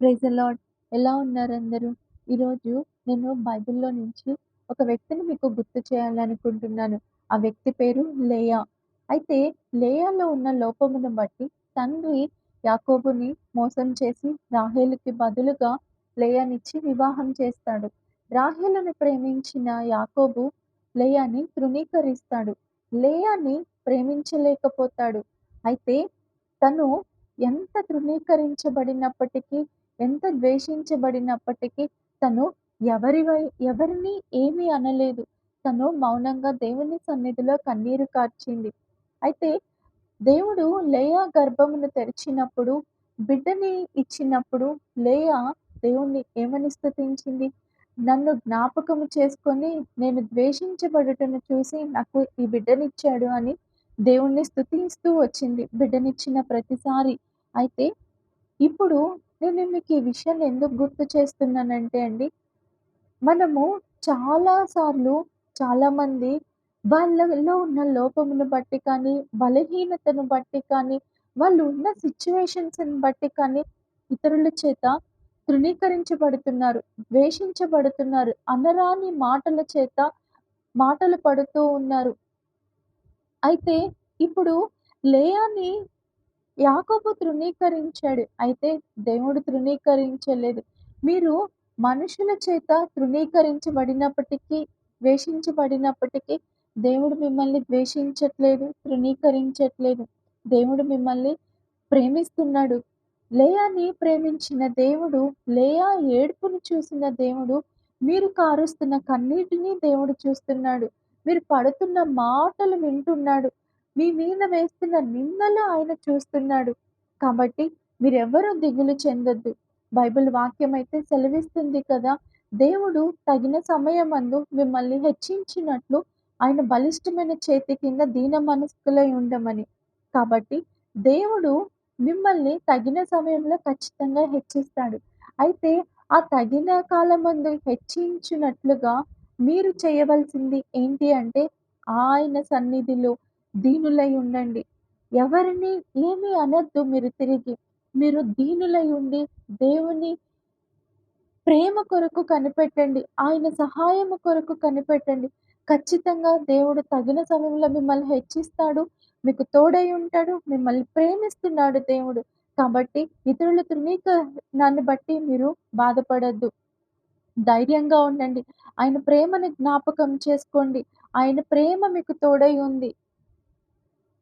Praise lord. ఎలా ఉన్నారు అందరూ? ఈరోజు నేను బైబిల్‌లో నుంచి ఒక వ్యక్తిని మీకు గుర్తు చేయాలనుకుంటున్నాను. ఆ వ్యక్తి పేరు లేయా. అయితే లేయాలో ఉన్న లోపమును బట్టి తండ్రి యాకోబుని మోసం చేసి రాహేలుకి బదులుగా లేయానిచ్చి వివాహం చేస్తాడు. రాహేలను ప్రేమించిన యాకోబు లేయాని తృణీకరిస్తాడు. లేయాని ప్రేమించలేకపోతాడు. అయితే తను ఎంత తృణీకరించబడినప్పటికీ, ఎంత ద్వేషించబడినప్పటికీ తను ఎవరివై ఎవరిని ఏమీ అనలేదు. తను మౌనంగా దేవుని సన్నిధిలో కన్నీరు కార్చింది. అయితే దేవుడు లేయా గర్భమును తెరిచినప్పుడు, బిడ్డని ఇచ్చినప్పుడు లేయా దేవుణ్ణి ఏమని స్థుతించింది నన్ను జ్ఞాపకము చేసుకొని నేను ద్వేషించబడుటను చూసి నాకు ఈ బిడ్డనిచ్చాడు అని దేవుణ్ణి స్థుతిస్తూ వచ్చింది బిడ్డనిచ్చిన ప్రతిసారి. అయితే ఇప్పుడు నేను మీకు ఈ విషయాన్ని ఎందుకు గుర్తు చేస్తున్నానంటే అండి, మనము చాలా సార్లు చాలామంది వాళ్ళలో ఉన్న లోపమును బట్టి కానీ, బలహీనతను బట్టి కానీ, వాళ్ళు ఉన్న సిచ్యువేషన్స్ని బట్టి కానీ ఇతరుల చేత తృణీకరించబడుతున్నారు, ద్వేషించబడుతున్నారు. అనరాని మాటల చేత మాటలు పడుతూ ఉన్నారు. అయితే ఇప్పుడు లేయాని యాకోబు తృణీకరించాడు. అయితే దేవుడు తృణీకరించలేదు. మీరు మనుషుల చేత తృణీకరించబడినప్పటికీ, ద్వేషించబడినప్పటికీ దేవుడు మిమ్మల్ని ద్వేషించట్లేదు, తృణీకరించట్లేదు. దేవుడు మిమ్మల్ని ప్రేమిస్తున్నాడు. లేయాని ప్రేమించిన దేవుడు, లేయా ఏడుపును చూసిన దేవుడు, మీరు కారుస్తున్న కన్నీటిని దేవుడు చూస్తున్నాడు. మీరు పడుతున్న మాటలు వింటున్నాడు. మీ మీద వేస్తున్న నిందలు ఆయన చూస్తున్నాడు. కాబట్టి మీరెవ్వరూ దిగులు చెందొద్దు. బైబిల్ వాక్యం అయితే సెలవిస్తుంది కదా! దేవుడు తగిన సమయమందు మిమ్మల్ని హెచ్చించినట్లు ఆయన బలిష్టమైన చేతి కింద దీన మనస్కులై ఉండమని. కాబట్టి దేవుడు మిమ్మల్ని తగిన సమయంలో ఖచ్చితంగా హెచ్చిస్తాడు. అయితే ఆ తగిన కాలమందు హెచ్చించినట్లుగా మీరు చేయవలసింది ఏంటి అంటే ఆయన సన్నిధిలో దీనులై ఉండండి. ఎవరిని ఏమీ అనొద్దు మీరు తిరిగి. మీరు దీనులై ఉండి దేవుని ప్రేమ కొరకు కనిపెట్టండి. ఆయన సహాయము కొరకు కనిపెట్టండి. ఖచ్చితంగా దేవుడు తగిన సమయంలో మిమ్మల్ని హెచ్చిస్తాడు. మీకు తోడై ఉంటాడు. మిమ్మల్ని ప్రేమిస్తున్నాడు దేవుడు. కాబట్టి ఇతరుల తృణీకరణను బట్టి మీరు బాధపడద్దు ధైర్యంగా ఉండండి. ఆయన ప్రేమను జ్ఞాపకం చేసుకోండి. ఆయన ప్రేమ మీకు తోడై ఉంది.